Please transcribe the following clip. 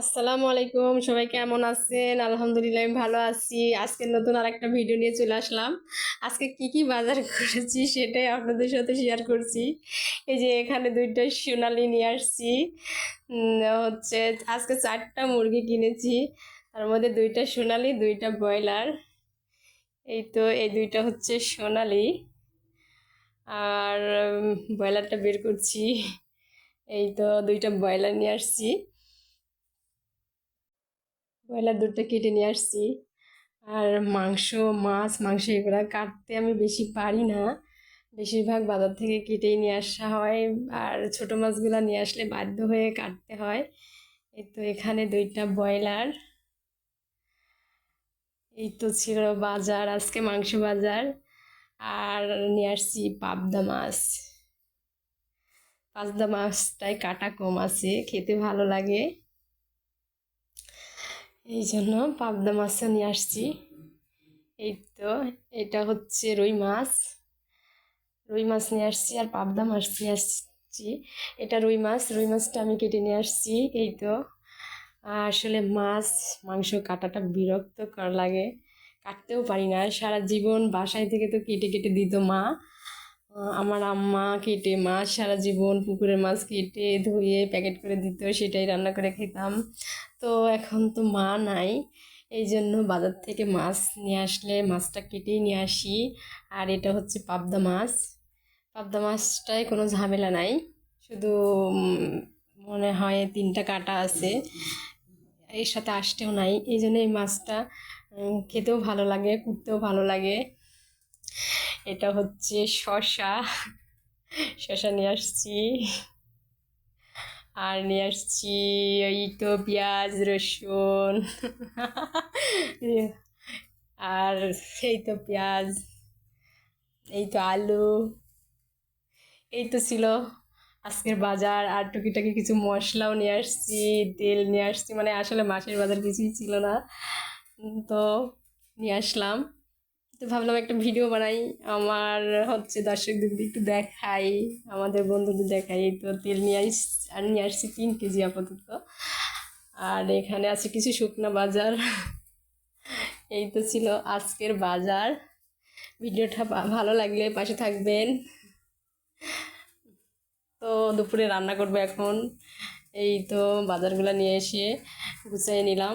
আসসালামু আলাইকুম, সবাই কেমন আছেন? আলহামদুলিল্লাহ, আমি ভালো আছি। আজকে নতুন আর একটা ভিডিও নিয়ে চলে আসলাম। আজকে কি কি বাজার করেছি সেটাই আপনাদের সাথে শেয়ার করছি। এই যে এখানে দুইটা সোনালি নিয়ে আসছি। হচ্ছে আজকে চারটা মুরগি কিনেছি। তার মধ্যে দুইটা সোনালি, দুইটা ব্রয়লার। এই তো, এই দুইটা হচ্ছে সোনালি। আর ব্রয়লারটা বের করছি। এই তো, দুইটা ব্রয়লার নিয়ে আসছি। ব্রয়লার দুধটা কেটে নিয়ে আসছি। আর মাংস, মাছ, মাংস এগুলো কাটতে আমি বেশি পারি না। বেশিরভাগ বাজার থেকে কেটেই নিয়ে আসা হয়। আর ছোটো মাছগুলো নিয়ে আসলে বাধ্য হয়ে কাটতে হয়। এই তো এখানে দুইটা ব্রয়লার। এই তো ছিল বাজার, আজকে মাংস বাজার। আর নিয়ে আসছি পাবদা মাছ। পাবদা মাছটাই কাটা কম আছে, খেতে ভালো লাগে। এই জন্য পাবদা মাছও নিয়ে আসছি। এই তো এটা হচ্ছে রুই মাছ। রুই মাছ নিয়ে আসছি আর পাবদা মাছ নিয়ে আসছি। এটা রুই মাছ, রুই মাছটা আমি কেটে নিয়ে আসছি এই তো আসলে মাছ, মাংস কাটাটা বিরক্তকর লাগে। কাটতেও পারি না, সারা জীবন বাসায় থেকে তো কেটে কেটে দিত মা। আমার আম্মা কেটে মাছ সারা জীবন পুকুরের মাছ কেটে ধুয়ে প্যাকেট করে দিত, সেটাই রান্না করে খেতাম। তো এখন তো মা নাই এই জন্য বাজার থেকে মাছ নিয়ে আসলে মাছটা কেটেই নিয়ে আসি। আর এটা হচ্ছে পাবদা মাছ। পাবদা মাছটায় কোনো ঝামেলা নাই, শুধু মনে হয় তিনটা কাটা আছে, এর সাথে আসতেও নাই। এই জন্য এই মাছটা খেতেও ভালো লাগে, কুটতেও ভালো লাগে। এটা হচ্ছে শসা শসা নিয়ে আসছি। আর নিয়ে আসছি এই তো পেঁয়াজ, রসুন। আর এই তো পেঁয়াজ, এই তো আলু। এই তো ছিল আজকের বাজার। আর টুকিটাকি কিছু মশলাও নিয়ে আসছি, তেল নিয়ে আসছি। মানে আসলে মাছের বাজার কিছুই ছিল না। তো নিয়ে আসলাম। তো ভাবলাম একটা ভিডিও বানাই। আমার হচ্ছে দর্শকদের একটু দেখাই, আমাদের বন্ধুদের দেখাই। এই তো তেল নিয়ে আস আর নিয়ে আসছি তিন কেজি আপাতত। আর এখানে আছে কিছু শুকনা বাজার। এই তো ছিল আজকের বাজার। ভিডিওটা ভালো লাগলে পাশে থাকবেন। তো দুপুরে রান্না করব এখন। এই তো বাজারগুলো নিয়ে এসে গুছিয়ে নিলাম।